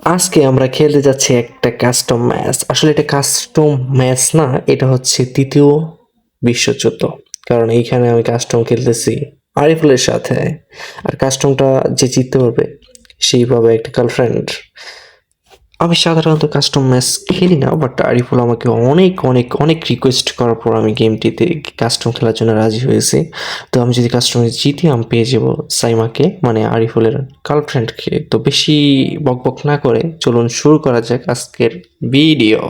আজকে আমরা খেলতে যাচ্ছি একটা কাস্টম ম্যাচ আসলে এটা কাস্টম ম্যাচ না, এটা হচ্ছে তৃতীয় বিশ্বযুদ্ধ। কারণ এইখানে আমি কাস্টম খেলতেছি আরিফুলের সাথে। আর কাস্টমটা যে জিততে পারবে, সেইভাবে একটা গার্লফ্রেন্ড আমি সাধারণত কাস্টম ম্যাচ খেলি না বাট আরিফুল আমাকে অনেক অনেক অনেক রিকোয়েস্ট করার পর আমি গেমটিতে কাস্টম খেলার জন্য রাজি হয়েছি। তো আমি যদি কাস্টমে জিতি, আমি পেয়ে যাব সাইমাকে মানে আরিফুলের গার্লফ্রেন্ডকে তো বেশি বকবক না করে চলুন শুরু করা যাক আজকের ভিডিও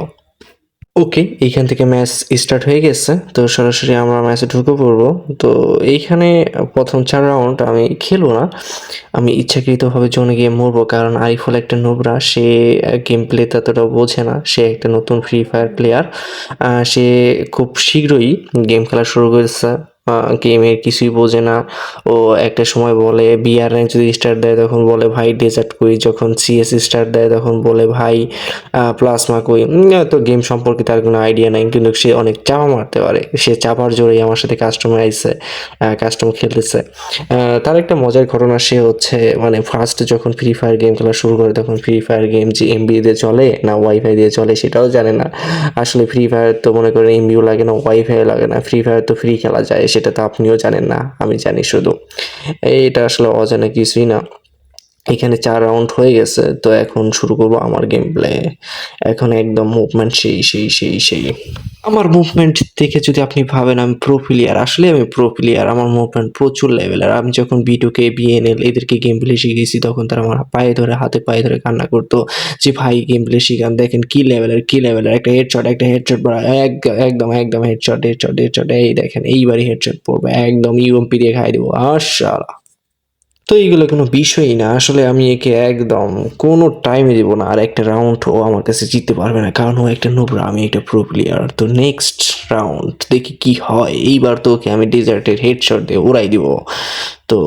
ওকে এইখান থেকে ম্যাচ স্টার্ট হয়ে গেছে, তো সরাসরি আমরা ম্যাচে ঢুকে পড়ব। তো এইখানে প্রথম চার রাউন্ড আমি খেলব না, আমি ইচ্ছাকৃতভাবে জোনে গিয়ে মরবো, কারণ আইফল একটা নোবরা, সে গেম প্লে ততটা বোঝে না, সে একটা নতুন ফ্রি ফায়ার প্লেয়ার সে খুব শীঘ্রই গেম খেলা শুরু করেছে। গেমের কিছুই বোঝে না। ও একটা সময় বলে বিআর র্যাঙ্ক যদি স্টার্ট দেয় তখন বলে, ভাই ডেজার্ট কই যখন সিএস স্টার্ট দেয় তখন বলে, ভাই প্লাসমা কই তো গেম সম্পর্কে তার কোনো আইডিয়া নাই, কিন্তু সে অনেক চাপা মারতে পারে। সে চাপার জোরেই আমার সাথে কাস্টমার আইসে কাস্টমার খেলতেছে। তার একটা মজার ঘটনা, সে হচ্ছে মানে ফার্স্ট যখন ফ্রি ফায়ার গেম খেলা শুরু করে, তখন ফ্রি ফায়ার গেম যে এমবি দিয়ে চলে না ওয়াইফাই দিয়ে চলে সেটাও জানে না। আসলে ফ্রি ফায়ার তো মনে করেন এমবিও লাগে না ওয়াইফাই লাগে না। ফ্রি ফায়ার তো ফ্রি খেলা যায় সেটা তো আপনিও জানেন না আমি জানি শুধু। এটা আসলে অজানা কিছুই না। এখানে চার রাউন্ড হয়ে গেছে, তো এখন শুরু করব আমার গেম প্লে এখন একদম মুভমেন্ট সেই সেই সেই সেই। আমার মুভমেন্ট দেখে যদি আপনি ভাবেন আমি প্রো প্লেয়ার আসলে আমি প্রো প্লেয়ার আমার মুভমেন্ট প্রচুর লেভেলের আমি যখন বিটুকে বিএনএল এদেরকে গেম প্লে শিখিয়েছি তখন তারা আমার পায়ে ধরে, হাতে পায়ে ধরে কান্না করতো যে, ভাই গেম প্লে শিখান, দেখেন কী লেভেলের কী লেভেলের একটা হেডশট একটা হেডশট একদম একদম হেডশট হেডশট হেডশট এই দেখেন, এইবারই হেডশট পড়বে, একদম ইউএমপি দিয়ে খাই দেবো আশালা তো এইগুলো কোনো বিষয়ই না। আসলে আমি একে একদম কোনো টাইমে দেবো না। আর একটা রাউন্ড ও আমার কাছে জিততে পারবে না। কারণ ও একটা নোবরা আমি একটা প্রো প্লেয়ার তো নেক্সট রাউন্ড দেখি কি হয়। এইবার তো ওকে আমি ডেজার্টের হেডশট দিয়ে উড়াই দিব। তো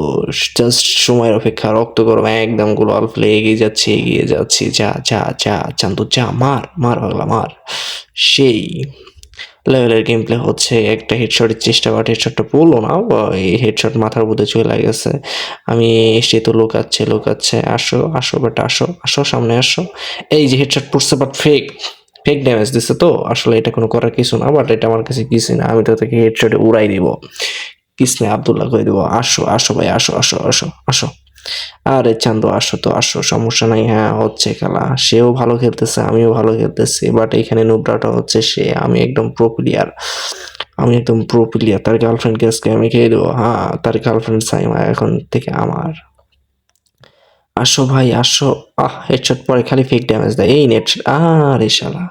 জাস্ট সময়ের অপেক্ষা, রক্ত গরম, একদম গোলাল ফেলে এগিয়ে যাচ্ছে এগিয়ে যাচ্ছে। যা যা যা, চান্দু, যা, মার মার পাগলা মার। সেই। লেভেলের গেম প্লে হচ্ছে একটা হেডশটের চেষ্টা বাট হেডশটটা পড়ল না এই হেডশট মাথার মধ্যে চলে গেছে। আমি এসে তো লোকাচ্ছে লোকাচ্ছে, আসো আসো বাট আসো আসো, সামনে আসো। এই যে হেডশট পড়ছে বাট ফেক ফেক ড্যামেজ দিচ্ছে তো, আসলে এটা কোনো করার কিছু না বাট এটা আমার কাছে কিছু না, আমি তো তাকে হেডশটে উড়াই দিব। কিসনে আবদুল্লাহ করে দিব, আসো আসো ভাই, আসো আসো আসো আসো। আরে চান্দু, আসো তো, আসো, সমস্যা নাই। হ্যাঁ হচ্ছে খেলা। সেও ভালো খেলতেছে, আমিও ভালো খেলতেছি। বাট এখানে নুবরাটা হচ্ছে সে, আমি একদম প্রো প্লেয়ার আমি একদম প্রো প্লেয়ার তার গার্লফ্রেন্ডকে আজকে আমি খেয়ে দেবো? হ্যাঁ তার গার্লফ্রেন্ড সাইমা এখন থেকে আমার। আসো ভাই, আসো। আহ হেডশট পরে খালি ফেক ড্যামেজ দেয়। এই নেট আরে শালা।